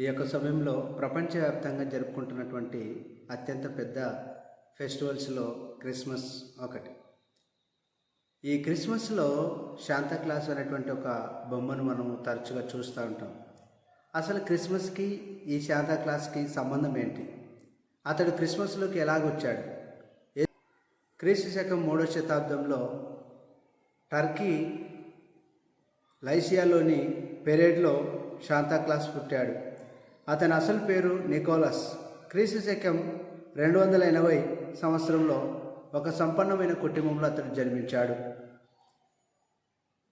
ఈ యొక్క సమయంలో ప్రపంచవ్యాప్తంగా జరుపుకుంటున్నటువంటి అత్యంత పెద్ద ఫెస్టివల్స్లో క్రిస్మస్ ఒకటి. ఈ క్రిస్మస్లో శాంతాక్లాస్ అనేటువంటి ఒక బొమ్మను మనం తరచుగా చూస్తూ ఉంటాం. అసలు క్రిస్మస్కి ఈ శాంతాక్లాస్కి సంబంధం ఏంటి? అతడు క్రిస్మస్లోకి ఎలాగొచ్చాడు? క్రీస్తు శకం మూడో శతాబ్దంలో టర్కీ లైసియాలోని పెరేడ్లో శాంతాక్లాస్ పుట్టాడు. అతని అసలు పేరు నికోలస్. క్రీస్తు శకం రెండు వందల ఎనభై సంవత్సరంలో ఒక సంపన్నమైన కుటుంబంలో అతడు జన్మించాడు.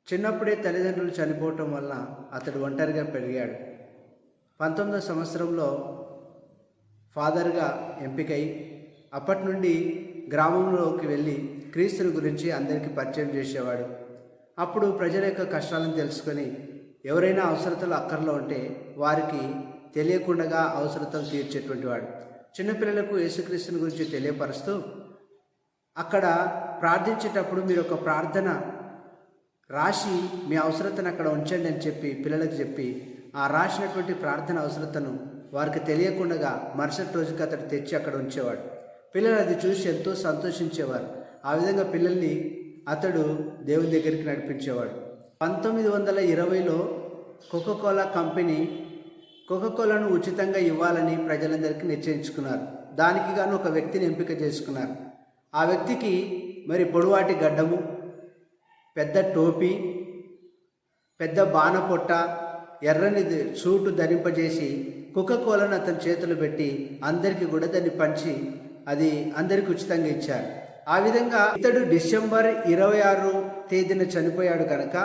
చిన్నప్పుడే తల్లిదండ్రులు చనిపోవటం వలన అతడు ఒంటరిగా పెరిగాడు. పంతొమ్మిదో సంవత్సరంలో ఫాదర్గా ఎంపికై అప్పటి నుండి గ్రామంలోకి వెళ్ళి క్రీస్తుని గురించి అందరికీ పరిచయం చేసేవాడు. అప్పుడు ప్రజల యొక్క కష్టాలను తెలుసుకొని ఎవరైనా అవసరతలు అక్కర్లో ఉంటే వారికి తెలియకుండా అవసరతలు తీర్చేటువంటి వాడు. చిన్నపిల్లలకు యేసుక్రీస్తుని గురించి తెలియపరుస్తూ అక్కడ ప్రార్థించేటప్పుడు మీరు ఒక ప్రార్థన రాసి మీ అవసరతను అక్కడ ఉంచండి అని చెప్పి పిల్లలకు చెప్పి ఆ రాసినటువంటి ప్రార్థన అవసరతను వారికి తెలియకుండా మరుసటి రోజుకి అతడు తెచ్చి అక్కడ ఉంచేవాడు. పిల్లలు అది చూసి ఎంతో సంతోషించేవారు. ఆ విధంగా పిల్లల్ని అతడు దేవుని దగ్గరికి నడిపించేవాడు. పంతొమ్మిది వందల ఇరవైలో కోకోకోలా కంపెనీ కోకోకోలాను ఉచితంగా ఇవ్వాలని ప్రజలందరికీ నిశ్చయించుకున్నారు. దానికి గాను ఒక వ్యక్తిని ఎంపిక చేసుకున్నారు. ఆ వ్యక్తికి మరి పొడవాటి గడ్డము పెద్ద టోపీ పెద్ద బాణపొట్ట ఎర్రని సూటు ధరింపజేసి కుక్కకోలను అతని చేతులు పెట్టి అందరికీ కూడా దాన్ని పంచి అది అందరికి ఉచితంగా ఇచ్చారు. ఆ విధంగా ఇతడు డిసెంబర్ ఇరవై ఆరు తేదీన చనిపోయాడు కనుక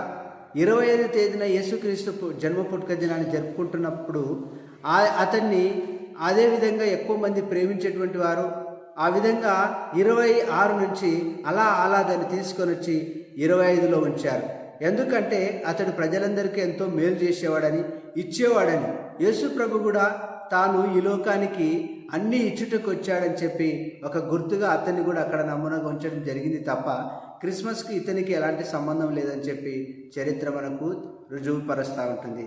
ఇరవై ఐదు తేదీన యేసుక్రీస్తు జన్మ పుట్టుక దినాన్ని జరుపుకుంటున్నప్పుడు ఆ అతన్ని అదే విధంగా ఎక్కువ మంది ప్రేమించేటువంటి వారు ఆ విధంగా ఇరవై ఆరు నుంచి అలా అలా దాన్ని తీసుకొని వచ్చి ఇరవై ఐదులో ఉంచారు. ఎందుకంటే అతడు ప్రజలందరికీ ఎంతో మేలు చేసేవాడని ఇచ్చేవాడని. యేసు ప్రభు కూడా తాను ఈ లోకానికి అన్ని ఇచ్చుటకు వచ్చాడని చెప్పి ఒక గుర్తుగా అతన్ని కూడా అక్కడ నమూనాగా ఉంచడం జరిగింది తప్ప క్రిస్మస్కి ఇతనికి ఎలాంటి సంబంధం లేదని చెప్పి చరిత్ర మనకు రుజువుపరుస్తూ ఉంటుంది.